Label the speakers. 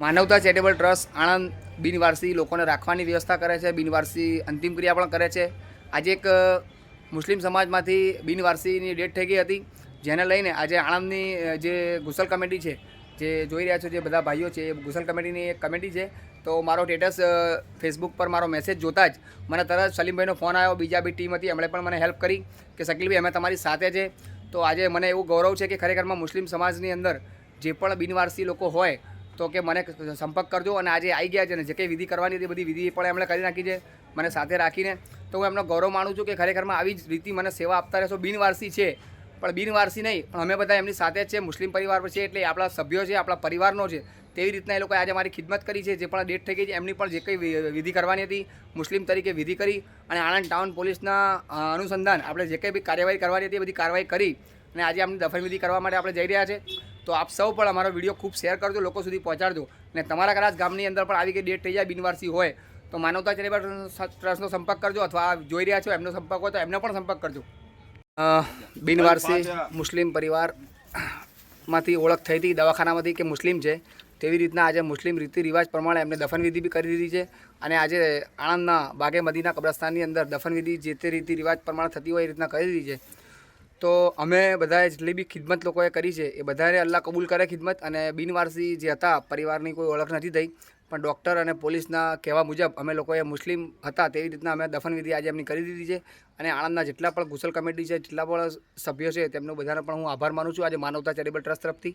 Speaker 1: માનવતા charitable trust Anand બિનવારસી લોકોને રાખવાની વ્યવસ્થા કરે છે, બિનવારસી અંતિમ ક્રિયા પણ કરે છે. આજે એક મુસ્લિમ સમાજમાંથી બિનવારસીની ડેટ થઈ ગઈ હતી, જેને લઈને આજે આણંદની જે ગુસલ કમિટી છે, જે જોઈ રહ્યા છો જે બધા ભાઈઓ છે, એ ગુસલ કમિટીની એક કમિટી છે. તો મારો સ્ટેટસ ફેસબુક પર મારો મેસેજ જોતા જ મને તરત સલીમભાઈનો ફોન આવ્યો, બીજા બી ટીમ હતી, એમણે પણ મને હેલ્પ કરી કે શકીલભાઈ, અમે તમારી સાથે છે. તો આજે મને એવું ગૌરવ છે કે ખરેખરમાં મુસ્લિમ સમાજની અંદર જે પણ બિનવારસી લોકો હોય તો કે મને સંપર્ક કરજો અને આજે આવી ગયા છે અને જે કંઈ વિધિ કરવાની હતી બધી વિધિ પણ એમણે કરી નાખી છે, મને સાથે રાખીને. તો હું એમનો ગૌરવ માનું છું કે ખરેખરમાં આવી જ રીતિ મને સેવા આપતા રહેશો. બિનવારસી છે, પણ બિનવારસી નહીં, પણ અમે બધા એમની સાથે જ છે મુસ્લિમ પરિવાર છે એટલે આપણા સભ્યો છે, આપણા પરિવારનો છે, તેવી રીતના એ લોકોએ આજે મારી ખિદમત કરી છે, જે પણ ડેટ થઈ ગઈ છે, એમની પણ જે કંઈ વિધિ કરવાની હતી, મુસ્લિમ તરીકે વિધિ કરી અને આણંદ ટાઉન પોલીસના અનુસંધાન આપણે જે કંઈ બી કાર્યવાહી કરવાની હતી એ બધી કાર્યવાહી કરી અને આજે આમની દફન વિધિ કરવા માટે આપણે જઈ રહ્યા છે. તો આપ સૌ પણ અમારો વીડિયો ખૂબ શેર કરજો, લોકો સુધી પહોંચાડજો. અને તમારા કદાચ ગામની અંદર પણ આવી કે ડેટ થઈ જાય, બિનવારસી હોય, તો માનવતા ચેરિટેબલ ટ્રસ્ટનો સંપર્ક કરજો અથવા જોઈ રહ્યા છો, એમનો સંપર્ક હોય તો એમનો પણ સંપર્ક કરજો. બિનવારસી મુસ્લિમ પરિવારમાંથી ઓળખ થઈ હતી દવાખાનામાંથી કે મુસ્લિમ છે, તેવી રીતના આજે મુસ્લિમ રીતિ રિવાજ પ્રમાણે એમને દફનવિધિ બી કરી દીધી છે. અને આજે આણંદના બાગે મદીના કબ્રસ્તાનની અંદર દફનવિધિ જે તે રીતિ રિવાજ પ્રમાણે થતી હોય એ રીતના કરી દીધી છે. તો અમે બધાએ જેટલી બી ખિદમત લોકોએ કરી છે, એ બધાને અલ્લાહ કબૂલ કરે ખિદમત અને બિનવારસી જે હતા, પરિવારની કોઈ ઓળખ નથી થઈ. પણ ડૉક્ટર અને પોલીસના કહેવા મુજબ અમે લોકોએ મુસ્લિમ હતા તેવી રીતના અમે દફનવિધિ આજે એમની કરી દીધી છે અને આણંદના જેટલા પણ ગુસલ કમિટી છે, જેટલા પણ સભ્યો છે, તેમનો બધાનો પણ હું આભાર માનું છું. આજે માનવતા ચેરિટેબલ ટ્રસ્ટ તરફથી.